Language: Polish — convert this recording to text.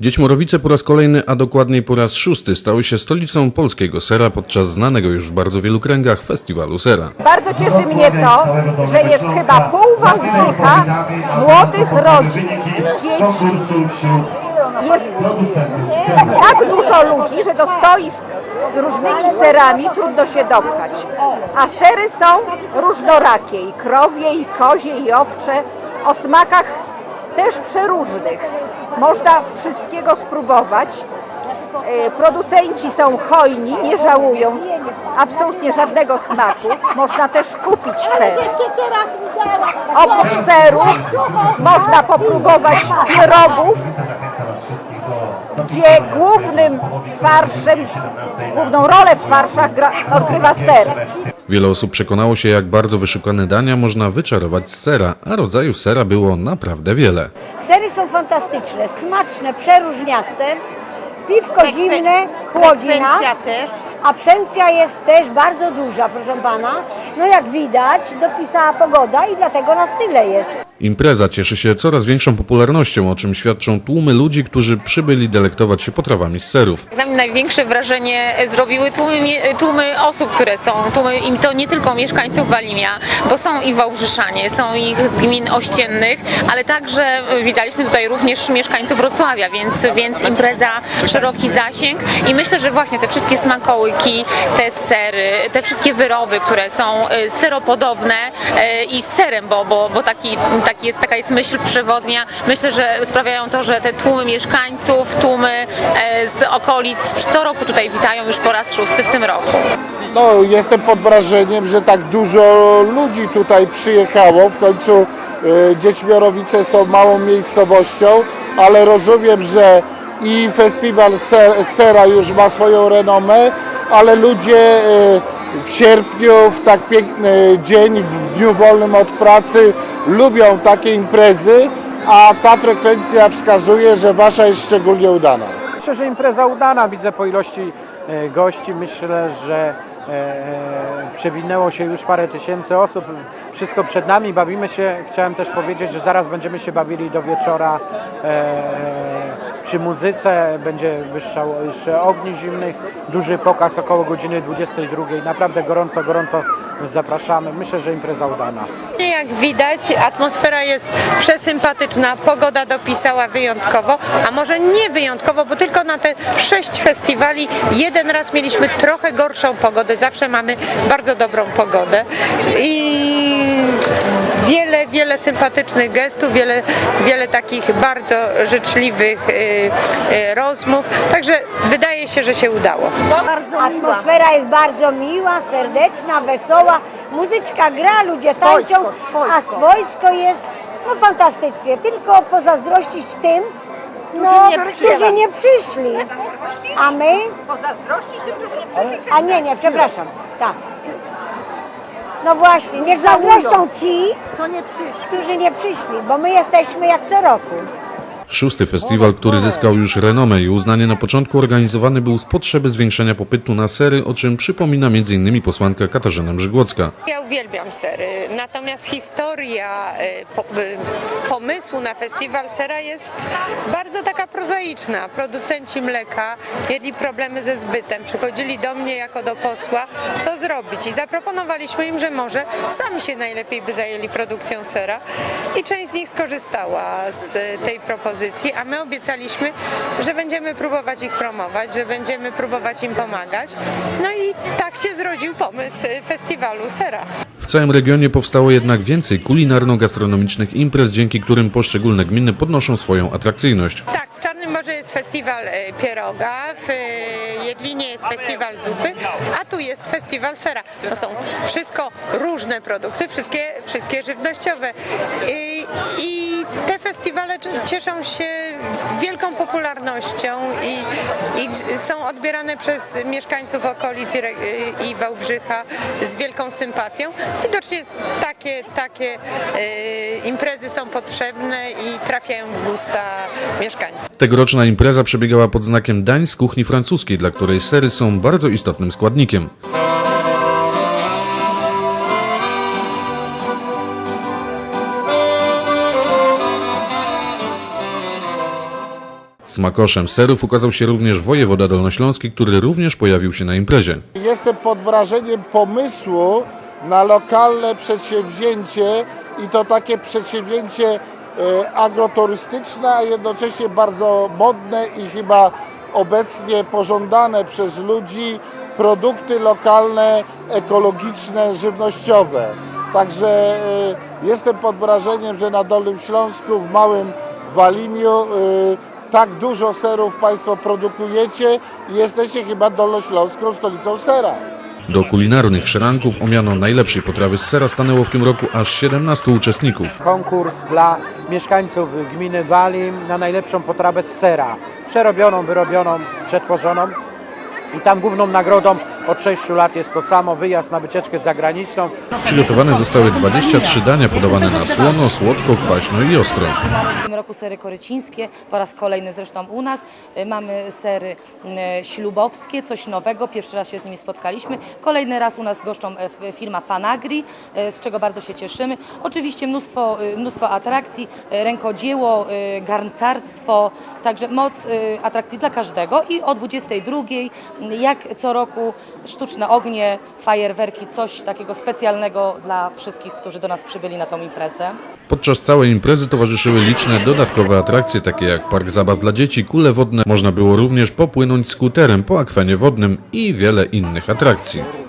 Dziećmorowice po raz kolejny, a dokładniej po raz szósty stały się stolicą polskiego sera podczas znanego już w bardzo wielu kręgach festiwalu sera. Bardzo cieszy mnie to, że jest chyba pół Wałbrzycha młodych rodzin z dziećmi. Jest tak dużo ludzi, że do stoisk z różnymi serami trudno się dopchać. A sery są różnorakie i krowie, i kozie, i owcze, o smakach też przeróżnych. Można wszystkiego spróbować. E, Producenci są hojni, nie żałują absolutnie żadnego smaku. Można też kupić ser. Oprócz serów można popróbować pierogów, gdzie głównym farszem, główną rolę w farszach gra, odgrywa ser. Wiele osób przekonało się, jak bardzo wyszukane dania można wyczarować z sera, a rodzajów sera było naprawdę wiele. Sery są fantastyczne, smaczne, przeróżniaste. Piwko zimne chłodzi nas, a pszencja jest też bardzo duża, proszę pana. No jak widać, dopisała pogoda i dlatego nas tyle jest. Impreza cieszy się coraz większą popularnością, o czym świadczą tłumy ludzi, którzy przybyli delektować się potrawami z serów. Na mnie największe wrażenie zrobiły tłumy, tłumy osób, które są. Tłumy, I to nie tylko mieszkańców Walimia, bo są i Wałbrzyszanie, są ich z gmin ościennych, ale także widaliśmy tutaj również mieszkańców Wrocławia, więc, więc impreza szeroki zasięg i myślę, że właśnie te wszystkie smakołyki, te sery, te wszystkie wyroby, które są e, seropodobne e, i z serem, bo, bo, bo taki, taki jest, taka jest myśl przewodnia, myślę, że sprawiają to, że te tłumy mieszkańców, tłumy e, z okolic co roku tutaj witają już po raz szósty w tym roku. No, jestem pod wrażeniem, że tak dużo ludzi tutaj przyjechało. W końcu e, Dziećmiorowice są małą miejscowością, ale rozumiem, że i festiwal ser, sera już ma swoją renomę, ale ludzie e, w sierpniu, w tak piękny dzień, w dniu wolnym od pracy, lubią takie imprezy, a ta frekwencja wskazuje, że wasza jest szczególnie udana. Myślę, że impreza udana. Widzę po ilości e, gości. Myślę, że e, przewinęło się już parę tysięcy osób. Wszystko przed nami. Bawimy się. Chciałem też powiedzieć, że zaraz będziemy się bawili do wieczora e, przy muzyce. Będzie wyższał jeszcze ogni zimnych. Duży pokaz około godziny 22. Naprawdę gorąco, gorąco zapraszamy. Myślę, że impreza udana. Jak widać, atmosfera jest przesympatyczna, pogoda dopisała wyjątkowo, a może nie wyjątkowo, bo tylko na te sześć festiwali jeden raz mieliśmy trochę gorszą pogodę, zawsze mamy bardzo dobrą pogodę i wiele, sympatycznych gestów, wiele, wiele takich bardzo życzliwych y, y, rozmów, także wydaje się, że się udało. Atmosfera jest bardzo miła, serdeczna, wesoła. Muzyczka gra, ludzie tańczą, a swojsko jest no fantastycznie. Tylko pozazdrościć tym, no, którzy nie przyszli. A my? Pozazdrościć tym, którzy nie przyszli. A nie, nie, przepraszam. Tak. No właśnie, niech zazdroszczą ci, którzy nie przyszli, bo my jesteśmy jak co roku. Szósty festiwal, który zyskał już renomę i uznanie na początku organizowany był z potrzeby zwiększenia popytu na sery, o czym przypomina m.in. posłanka Katarzyna Brzygłocka. Ja uwielbiam sery, natomiast historia po, y, pomysłu na festiwal sera jest bardzo taka prozaiczna. Producenci mleka mieli problemy ze zbytem, przychodzili do mnie jako do posła, co zrobić i zaproponowaliśmy im, że może sami się najlepiej by zajęli produkcją sera i część z nich skorzystała z y, tej propozycji, a my obiecaliśmy, że będziemy próbować ich promować, że będziemy próbować im pomagać. No i tak się zrodził pomysł y, festiwalu sera. W całym regionie powstało jednak więcej kulinarno-gastronomicznych imprez, dzięki którym poszczególne gminy podnoszą swoją atrakcyjność. Tak, festiwal e, pieroga, w e, Jedlinie jest festiwal zupy, a tu jest festiwal sera. To są wszystko różne produkty, wszystkie, wszystkie żywnościowe. I, I te festiwale cieszą się wielką popularnością i, i są odbierane przez mieszkańców okolic i, i Wałbrzycha z wielką sympatią. Widocznie takie, takie e, imprezy są potrzebne i trafiają w gusta mieszkańców. Tegoroczna impreza przebiegała pod znakiem dań z kuchni francuskiej, dla której sery są bardzo istotnym składnikiem. Smakoszem serów ukazał się również wojewoda dolnośląski, który również pojawił się na imprezie. Jestem pod wrażeniem pomysłu na lokalne przedsięwzięcie i to takie przedsięwzięcie e, agroturystyczne, a jednocześnie bardzo modne i chyba obecnie pożądane przez ludzi produkty lokalne, ekologiczne, żywnościowe. Także e, jestem pod wrażeniem, że na Dolnym Śląsku, w Małym Walimiu e, tak dużo serów Państwo produkujecie i jesteście chyba dolnośląską stolicą sera. Do kulinarnych szranków o miano najlepszej potrawy z sera stanęło w tym roku aż 17 uczestników. Konkurs dla mieszkańców gminy Walim na najlepszą potrawę z sera. Przerobioną, wyrobioną, przetworzoną. I tam główną nagrodą od 6 lat jest to samo, wyjazd na wycieczkę zagraniczną. Przygotowane zostały 23 dania podawane na słono, słodko, kwaśno i ostro. Mamy w tym roku sery korycińskie, po raz kolejny zresztą u nas. Y, Mamy sery y, ślubowskie, coś nowego, pierwszy raz się z nimi spotkaliśmy. Kolejny raz u nas goszczą e, firma Fanagri, z czego bardzo się cieszymy. Oczywiście mnóstwo, mnóstwo atrakcji, rękodzieło, garncarstwo, także moc atrakcji dla każdego i o 22 y, jak co roku sztuczne ognie, fajerwerki, coś takiego specjalnego dla wszystkich, którzy do nas przybyli na tą imprezę. Podczas całej imprezy towarzyszyły liczne dodatkowe atrakcje, takie jak park zabaw dla dzieci, kule wodne. Można było również popłynąć skuterem po akwenie wodnym i wiele innych atrakcji.